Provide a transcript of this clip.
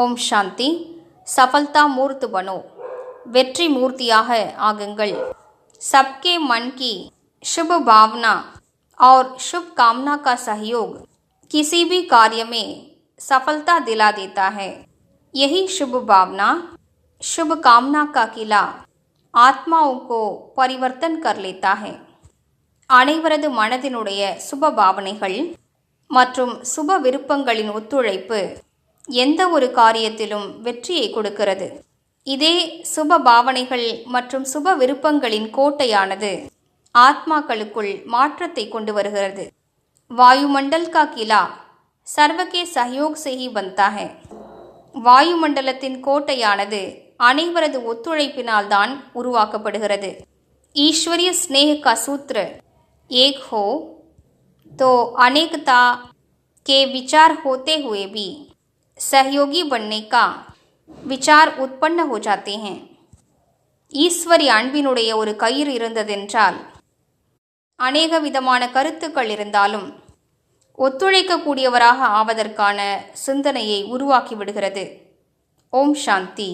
ஓம் சாந்தி சஃபல்தா மூர்த்து பனோ வெற்றி மூர்த்தியாக ஆகுங்கள் सबके मन की शुभ भावना और शुभ कामना का सहयोग किसी भी कार्य में सफलता दिला देता है यही शुभ भावना शुभ कामना का किला आत्माओं को परिवर्तन कर लेता है அனைவரது மனதினுடைய சுப பாவனைகள் மற்றும் சுப விருப்பங்களின் ஒத்துழைப்பு எந்த ஒரு காரியத்திலும் வெற்றியை கொடுக்கிறது. இதே சுப பாவனைகள் மற்றும் சுப விருப்பங்களின் கோட்டையானது ஆத்மாக்களுக்குள் மாற்றத்தை கொண்டு வருகிறது. வாயுமண்டல் கா கிலா சர்வகே சஹயோக் செஹி பந்தாக வாயுமண்டலத்தின் கோட்டையானது அனைவரது ஒத்துழைப்பினால் தான் உருவாக்கப்படுகிறது. ஈஸ்வரிய ஸ்னேக கசூத்ர ஏக் ஹோ தோ அநேகதா கே விசார் ஹோத்தே ஹுவே सहयोगी बनने का விசார் உற்பன்ன हो जाते हैं ஈஸ்வரி அன்பினுடைய ஒரு கயிறு இருந்ததென்றால் அநேக விதமான கருத்துக்கள் இருந்தாலும் ஒத்துழைக்கக்கூடியவராக ஆவதற்கான சிந்தனையை உருவாக்கி விடுகிறது ஓம் சாந்தி